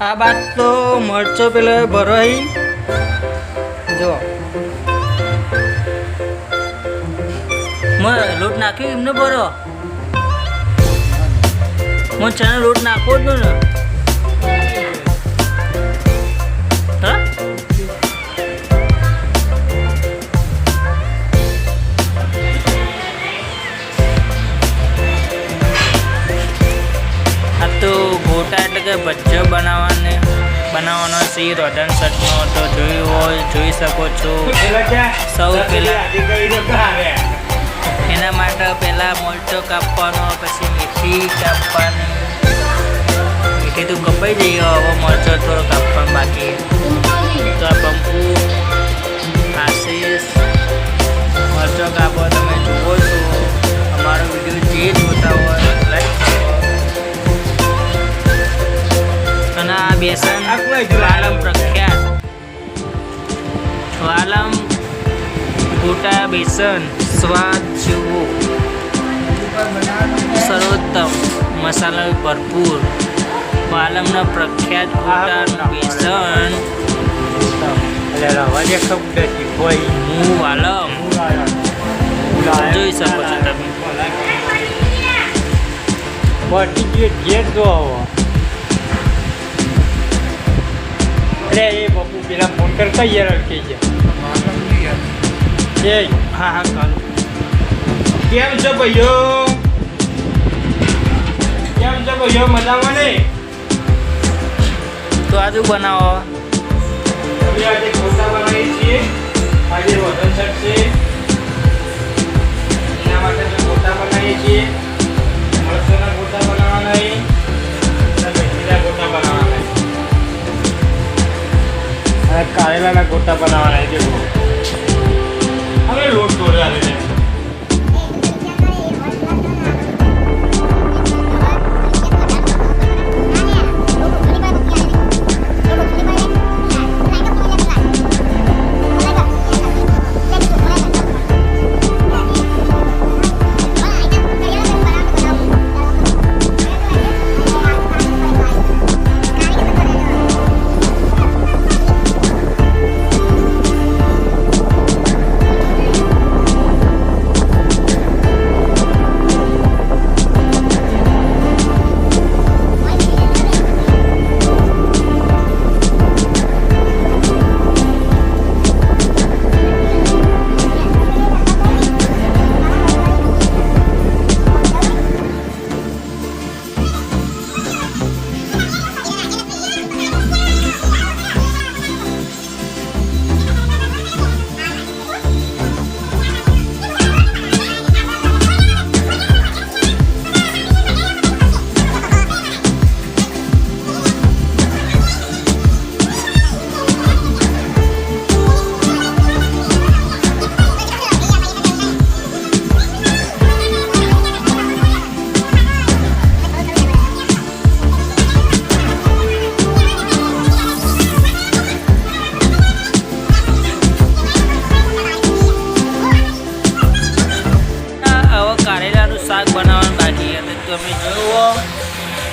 આ બાત તો મરચો પેલો ભરાઈ. જો લોટ નાખ્યો એમને ભરો. હું ચણા લોટ નાખો જ ને. તો ગોટા એટલે કે ભજ્જો બનાવવાને બનાવવાનો છે રોધન સટનો તો જોયું હોય, જોઈ શકો છો. સૌ પહેલાં એના માટે પહેલાં મોરચો કાપવાનો, પછી મીઠી કાપવાની. મીઠી તો કપાઈ જઈએ હવે મોરચો થોડો કાપવાનો બાકી. તો આ પંપુ આ બેસન વાલમ પ્રખ્યાત. વાલમ ગોટા બેસન સ્વાદ જેવો. સર્વોત્તમ મસાલા ભરપૂર. વાલમના પ્રખ્યાત ગોટાનું બેસન હું વાલમ જોઈ શકો છો તમે. ઘેર જો આવો. પેલા ફોન કર કઈ યાર અટકી ગયા એ હા હા ચાલો. કેમ છો ભાઈઓ? કેમ છો ભાઈઓ? મજામાં ને? તો આજુ બનાવો. અમે આજે ખોટા બનાવીએ છીએ. આજે વજન છે. કારેલાના ગોટા બનાવવાના છે. હવે લોટ દોર્યા છે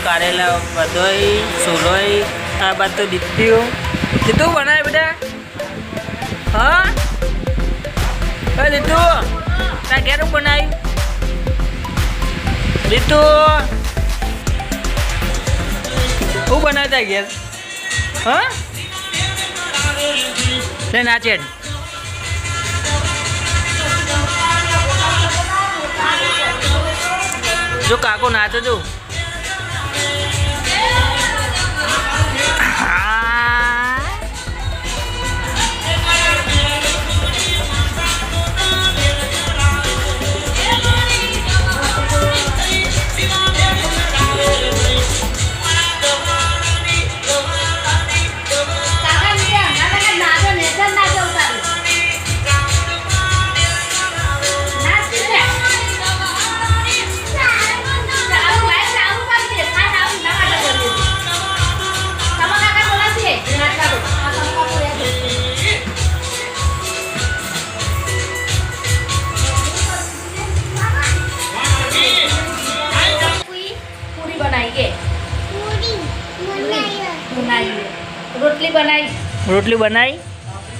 કારેલા બધોય સોલોય આ બાદ તો દીધીઓ દીધું બનાવે બેટા હા હા દીધું તાર ઘેર હું બનાવ્યું દીધું હું બનાવ્યું તાર ઘેર હા લે નાચે જો કાકો નાચો જો રોટલી બનાવી રોટલી બનાવી?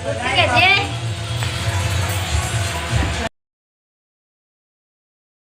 રોટલી કે છે